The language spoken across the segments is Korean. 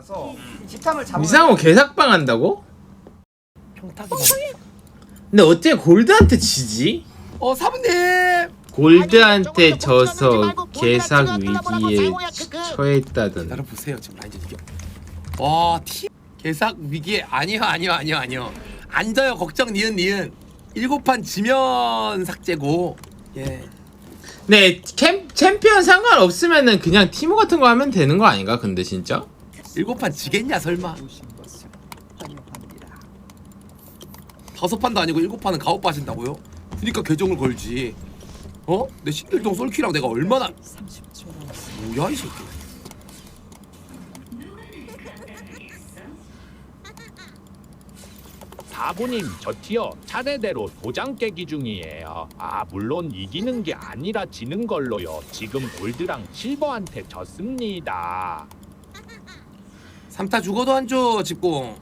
아니라서 집탐을 잡으면 이상호 개삭방 한다고? 평탁이 근데 어떻게 골드한테 지지? 어 사부님. 골드한테 져서 개삭 위기에 처했다던. 기다려 보세요 지금 라인전 이겨 와팀 개삭 위기에 아니요 아니요 아니요 아니요. 앉아요 걱정 니은 니은. 일곱 판 지면 삭제고. 예. 네 캠, 챔피언 상관없으면은 그냥 티모 같은 거 하면 되는 거 아닌가 근데 진짜? 일곱 판 지겠냐 설마 다섯 판도 아니고 일곱 판은 가오 빠진다고요? 그니까 계정을 걸지 어? 내 신길동 솔키랑 내가 얼마나 뭐야 이 새끼 사부님 저 티어 차례대로 도장 깨기 중이에요. 아 물론 이기는 게 아니라 지는 걸로요. 지금 골드랑 실버한테 졌습니다. 삼타 죽어도 안줘 집공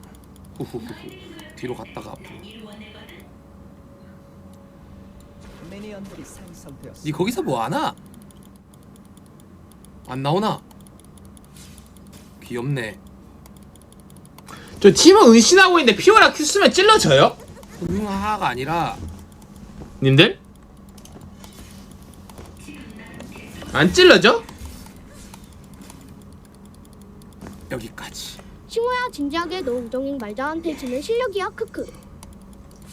후후후 뒤로 갔다가 앞으로 미니언들이. 니 거기서 뭐하나? 안 나오나? 귀엽네 저 팀은 은신하고 있는데 피오라 큐 쓰면 찔러져요? 흥하가 아니라 님들? 안 찔러져? 여기까지. 칭호야 진지하게 너 우정인 말자한테 지는 실력이야 크크.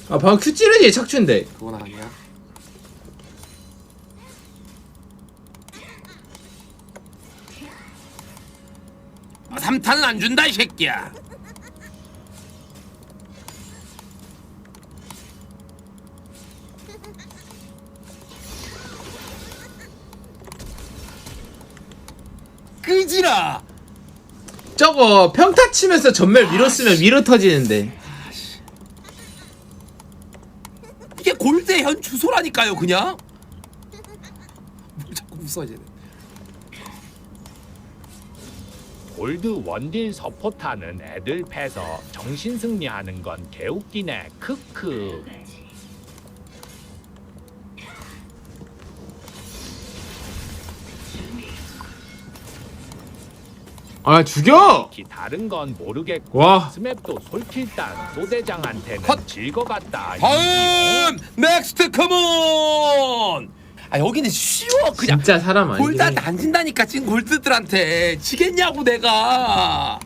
아 방금 큐 찌르지 착춘데. 그건 아니야? 아, 삼탄은 안 준다 이 새끼야. 끄지라 저거 평타 치면서 전멸 밀었으면 밀어 터지는데 이게 골드의 현 주소라니까요 그냥 뭘 자꾸 웃어 이제 골드 원딜 서포타는 애들 패서 정신 승리하는 건 개웃기네. 크크. 아 죽여! 기 다른 건 모르겠고 와. 스맵도 솔킬단 소대장한테는 컷! 질것 같다. 다음 넥스트 컴온 아 여기는 쉬워 그냥. 진짜 사람 아니긴 골드한테 해 안 진다니까 지금 골드들한테. 지겠냐고 내가.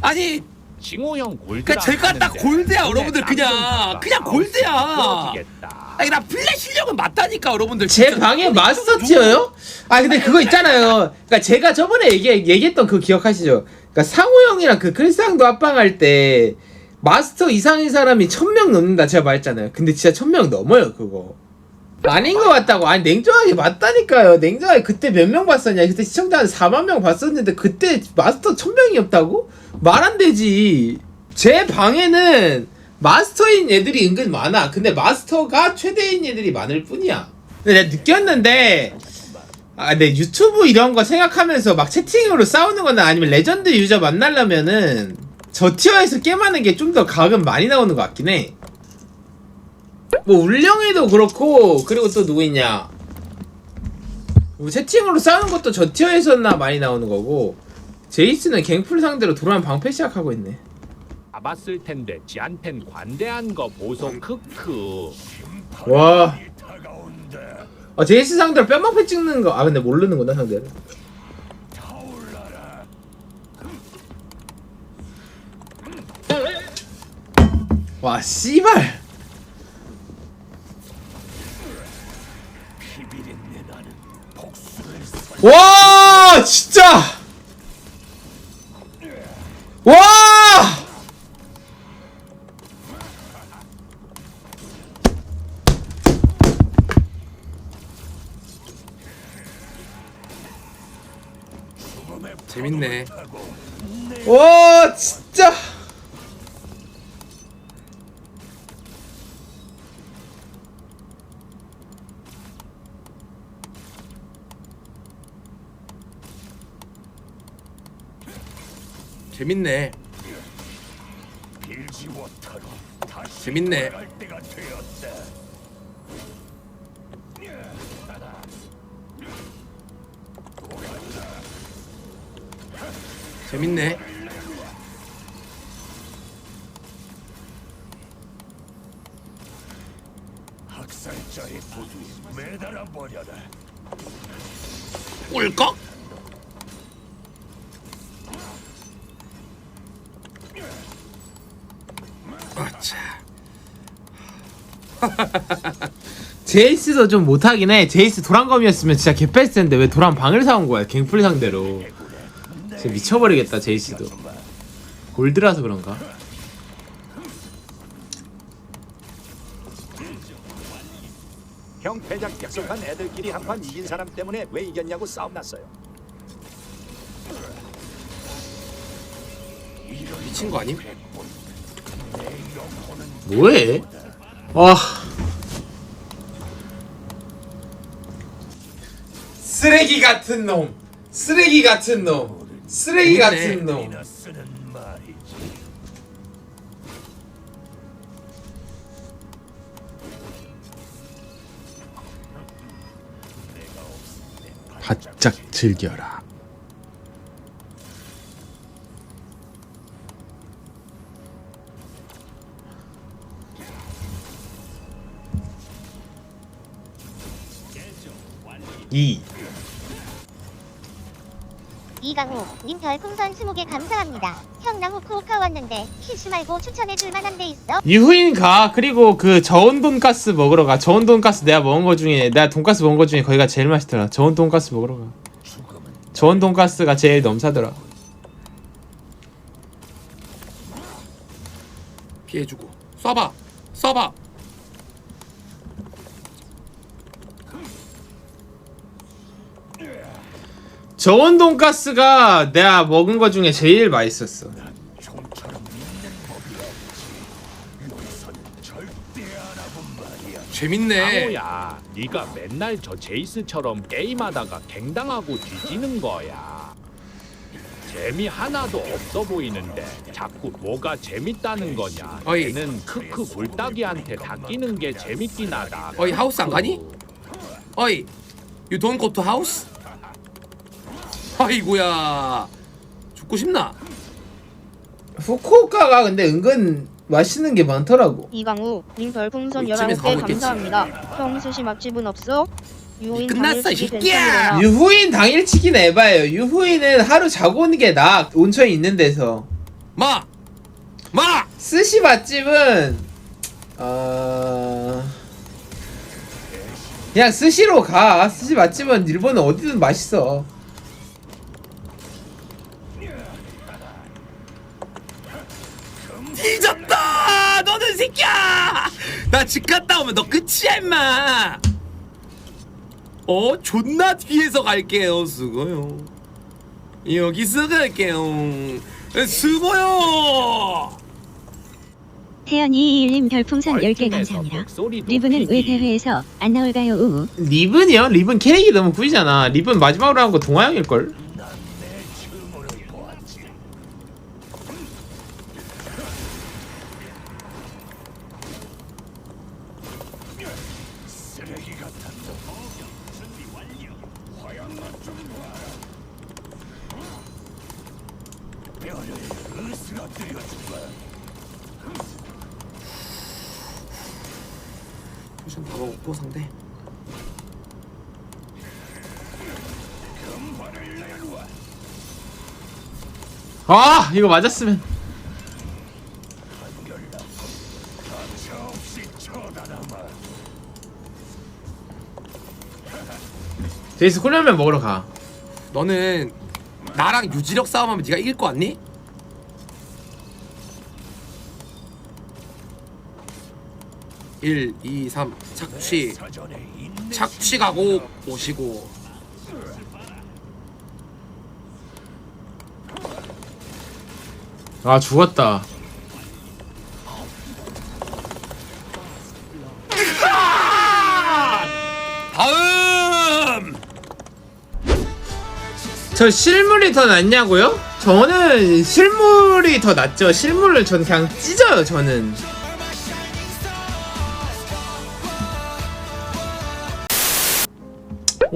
아니 징호 형 골드. 그러니까 제가 딱 골드야 여러분들. 그냥. 그냥 골드야. 겠다 아니 나 플레이 실력은 맞다니까 여러분들. 제 진짜. 방에 마스터 티어요? 아 근데 그거 있잖아요. 그니까 제가 저번에 얘기, 얘기했던 그 기억하시죠? 그니까 상호 형이랑 그 크리스상도 합방할 때 마스터 이상인 사람이 천 명 넘는다 제가 말했잖아요. 근데 진짜 천 명 넘어요 그거. 아닌 것 같다고. 아니 냉정하게 맞다니까요. 냉정하게 그때 몇 명 봤었냐. 그때 시청자 한 4만 명 봤었는데 그때 마스터 천 명이 없다고? 말 안 되지. 제 방에는 마스터인 애들이 은근 많아 근데 마스터가 최대인 애들이 많을 뿐이야 근데 내가 느꼈는데 아, 내 유튜브 이런 거 생각하면서 막 채팅으로 싸우는 거나 아니면 레전드 유저 만나려면은 저 티어에서 게임하는 게 좀더 각은 많이 나오는 것 같긴 해. 뭐 울령이도 그렇고 그리고 또 누구 있냐? 뭐 채팅으로 싸우는 것도 저 티어에서나 많이 나오는 거고 제이스는 갱플 상대로 도란 방패 시작하고 있네. 잡았을 텐데 지한텐 관대한 거 보소 크크. 와. 아 제이스 상대로 뼈방패 찍는 거. 아 근데 모르는구나 상대를. 와 씨발. 와 진짜. 재밌네. 와 진짜. 재밌네. 재밌네 재밌네. 학살자의 부두에 매달아 버려라. 꿀꺽? 아차. 제이스도 좀 못하긴 해. 제이스 도란검이었으면 진짜 개패스 텐데 왜 도란 방을 사온 거야? 갱플 상대로. 진짜 미쳐버리겠다 제이스도. 골드라서 그런가? 형 패작 약속한 애들끼리 한 판 이긴 사람 때문에 왜 이겼냐고 싸움 났어요. 미친 거 아님? 뭐해? 와. 쓰레기 같은 놈. 쓰레기 같은 놈. 쓰레기 같은 놈. 바짝 즐겨라. 이 이강우 님 별풍선 20개 감사합니다. 형나 후쿠오카 왔는데 키스 말고 추천해줄 만한 데 있어? 유후인 가 그리고 그 저온 돈가스 먹으러 가 저온 돈가스 내가 먹은 거 중에 내가 돈가스 먹은 거 중에 거기가 제일 맛있더라 저온 돈가스 먹으러 가 저온 돈가스가 제일 넘사더라 피해주고. 쏴봐. 쏴봐. 저온 돈가스가 내가 먹은 거 중에 제일 맛있었어. 재밌네. 상호야, 네가 맨날 저 제이스처럼 게임하다가 갱당하고 뒤지는 거야. 재미 하나도 없어 보이는데 자꾸 뭐가 재밌다는 거냐? 어이. 얘는 크크 골따기한테 닦이는 게 재밌긴 하다. 어이, 하우스 안 가니? 어이, you don't go to house? 아이고야. 죽고 싶나? 후쿠오카가 근데 은근 맛있는 게 많더라고 이강우 님 별풍선 뭐 이쯤에서 19개 가고 있겠지. 감사합니다. 형 스시 맛집은 없어? 유인 끝났어, 이 당일치기 새끼야! 괜찮으려나? 유후인 당일치기는 에바예요 유후인은 하루 자고 오는 게 나아 온천이 있는 데서 마! 마! 스시 맛집은 어... 그냥 스시로 가 스시 맛집은 일본은 어디든 맛있어 집 갔다 오면 너 끝이야, 임마! 어? 존나 뒤에서 갈게요. 수고요. 여기서 갈게요. 수고요! 태연이 1님 별풍선 10개 얼큰해서 감사합니다. 리브는 왜. 대회에서 안 나올까요? 우우. 리븐이요? 리븐 캐릭이 너무 구리잖아 리븐 마지막으로 한 거 동화형일걸? 포션 다 먹었고, 상대. 아 이거 맞았으면. 제이스 콜라면 먹으러 가 너는 나랑 유지력 싸움하면 네가 이길 거 같니? 일, 이, 삼, 착취, 사전에 인내 착취 가고 오시고. 아 죽었다 다음. 저 실물이 더 낫냐고요? 저는 실물이 더 낫죠 실물을 전 그냥 찢어요 저는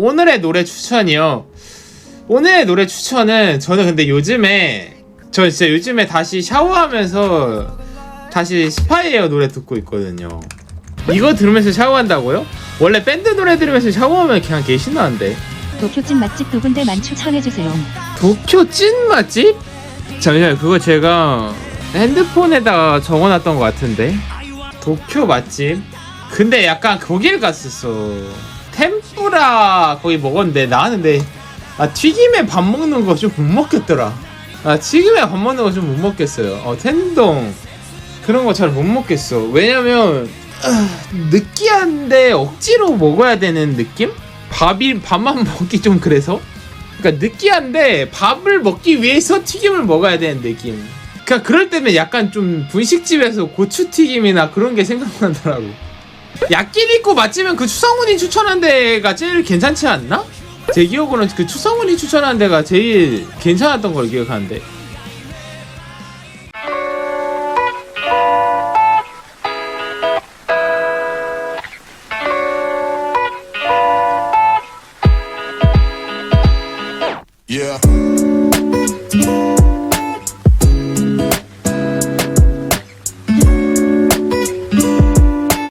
오늘의 노래 추천이요 오늘의 노래 추천은 저는 근데 요즘에 저 진짜 요즘에 다시 샤워하면서 다시 스파이에어 노래 듣고 있거든요. 이거 들으면서 샤워한다고요? 원래 밴드 노래 들으면서 샤워하면 그냥 개 신나는데. 도쿄찜 맛집 두 군데만 추천해주세요. 도쿄 찐 맛집? 잠시만요 그거 제가 핸드폰에다가 적어놨던 것 같은데 도쿄 맛집? 근데 약간 거길 갔었어 템뿌라 거기 먹었는데 나는데 아 튀김에 밥 먹는 거 좀 못 먹겠더라 아 튀김에 밥 먹는 거 좀 못 먹겠어요 어 텐동 그런 거 잘 못 먹겠어 왜냐면 아, 느끼한데 억지로 먹어야 되는 느낌? 밥이 밥만 먹기 좀 그래서 그러니까 느끼한데 밥을 먹기 위해서 튀김을 먹어야 되는 느낌. 그러니까 그럴 때면 약간 좀 분식집에서 고추 튀김이나 그런 게 생각나더라고. 야끼니쿠 맛집은 그 추성훈이 추천한 데가 제일 괜찮지 않나? 제 기억으로는 그 추성훈이 추천한 데가 제일 괜찮았던 걸 기억하는데.